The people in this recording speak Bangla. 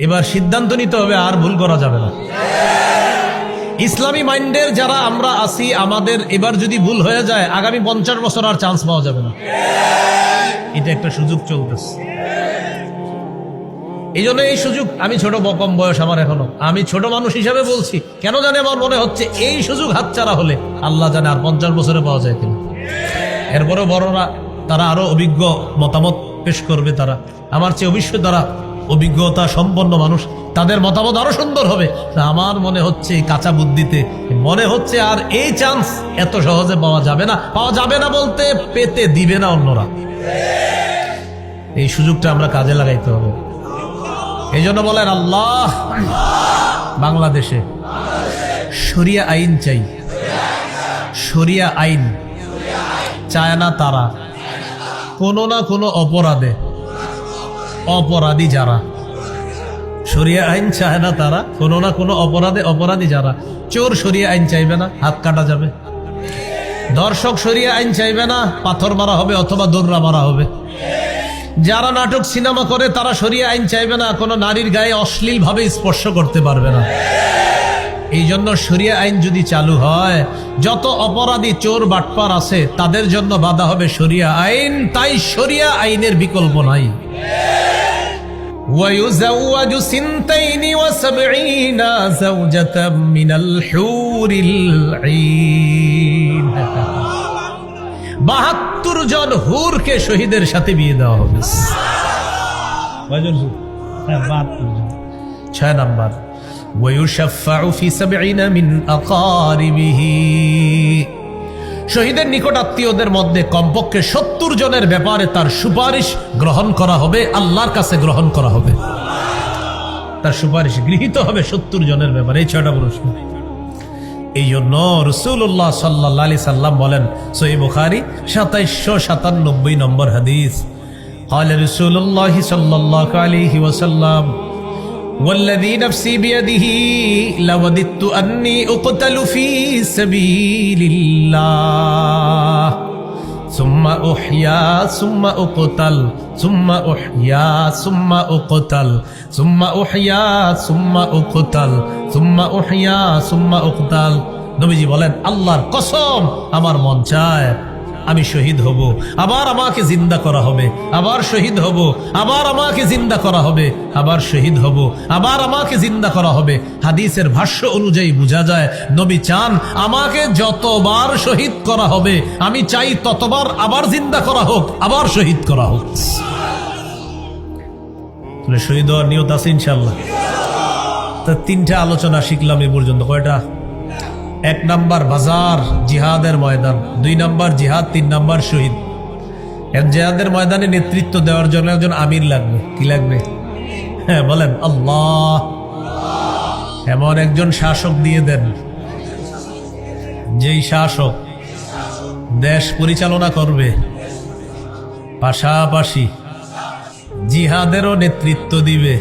এবার সিদ্ধান্ত নিতে হবে, আর ভুল করা যাবে না। ইসলামী মাইন্ডের যারা আমরা আছি, আমাদের এবার যদি ভুল হয়ে যায়, আগামী পঞ্চাশ বছর আর চান্স পাওয়া যাবে না। এটা একটা সুযোগ চলতেছে। এই জন্য এই সুযোগ, আমি ছোট কম বয়স আমার এখনও। আমি ছোট মানুষ হিসাবে বলছি, কেন জানে আমার মনে হচ্ছে এই সুযোগ হাতছাড়া হলে আল্লাহ জানে আর পঞ্চাশ বছরে পাওয়া যায় কিনা। এরপরে বড়রা, তারা আরও অভিজ্ঞ মতামত পেশ করবে তারা। আমার চেয়ে অবশ্যই তারা অভিজ্ঞতা সম্পন্ন মানুষ, তাদের মতামত আরও সুন্দর হবে। আমার মনে হচ্ছে কাঁচা বুদ্ধিতে, মনে হচ্ছে আর এই চান্স এত সহজে পাওয়া যাবে না। পাওয়া যাবে না বলতে পেতে দিবে না অন্যরা। এই সুযোগটা আমরা কাজে লাগাইতে হবে। এই জন্য বলেন, আল্লাহ বাংলাদেশে শরিয়া আইন চাই। শরিয়া আইন। চায় না তারা। কোনো না কোনো অপরাধে অপরাধী যারা। সরিয়া আইন চায় না তারা, কোনো না কোনো অপরাধে অপরাধী যারা। চোর সরিয়া আইন চাইবে না, হাত কাটা যাবে। দর্শক সরিয়া আইন চাইবে না, পাথর মারা হবে অথবা দৌড়া মারা হবে। যারা নাটক সিনেমা করে, তারা সরিয়ে আইন চাইবে না, কোনো নারীর গায়ে অশ্লীলভাবে স্পর্শ করতে পারবে না। এই জন্য শরিয়া আইন যদি চালু হয় যত অপরাধী চোর বাটপার আছে তাদের জন্য বাধা হবে শরিয়া আইন তাই শরিয়া আইনের বিকল্প নাই ويزوج سنتين وسبعين زوجة من الحور العين বাহাত্তর জন হুরকে শহীদের সাথে বিয়ে দেওয়া হবে কয়জন হুর? হ্যাঁ, 72 জন। ছয় নাম্বার ويشفع في سبعين من أقاربه শহীদের নিকট আত্মীয়দের মধ্যে কমপক্ষে সত্তর জনের ব্যাপারে তার সুপারিশ গ্রহণ করা হবে আল্লাহর কাছে গ্রহণ করা হবে তার সুপারিশ গৃহীত হবে সত্তর জনের ব্যাপারে এই ছয়টা প্রশ্ন এই জন্য রসুল্লাহ সাল্লাহ আলি সাল্লাম বলেন সহি বুখারি সাতাইশশো সাতানব্বই নম্বর হাদিস قال رسول الله صلى الله عليه وسلم والذي نفسي بيده لوددت أني أقتل في سبيل الله ثم أحيا ثم أقتل ثم أحيا ثم أقتل ثم أحيا ثم أقتل ثم أحيا ثم أقتل নবীজি বলেন আল্লাহর কসম আমার মন চায় আমি শহীদ হব। আবার আমাকে জিন্দা করা হবে। আবার শহীদ হব। আবার আমাকে জিন্দা করা হবে। আবার শহীদ হব। আবার আমাকে জিন্দা করা হবে। হাদিসের ভাষ্য অনুযায়ী বোঝা যায়, নবী চান আমাকে যতবার শহীদ করা হবে, আমি চাই ততবার আবার জিন্দা করা হোক, আবার শহীদ করা হোক। শহীদ হওয়ার নিয়ত আছে ইনশাল্লাহ তিনটা আলোচনা শিখলাম এ পর্যন্ত। কয়টা? এক নাম্বার বাজার জিহাদের ময়দান, দুই নাম্বার জিহাদ, তিন নাম্বার শহীদ। এক জিহাদের ময়দানে নেতৃত্ব দেওয়ার জন্য একজন আমির লাগবে। কি লাগবে? হ্যাঁ বলেন, আল্লাহ। এমন একজন শাসক দিয়ে দেন, যেই শাসক দেশ পরিচালনা করবে। পাশাপাশি জিহাদেরও নেতৃত্ব দিবে।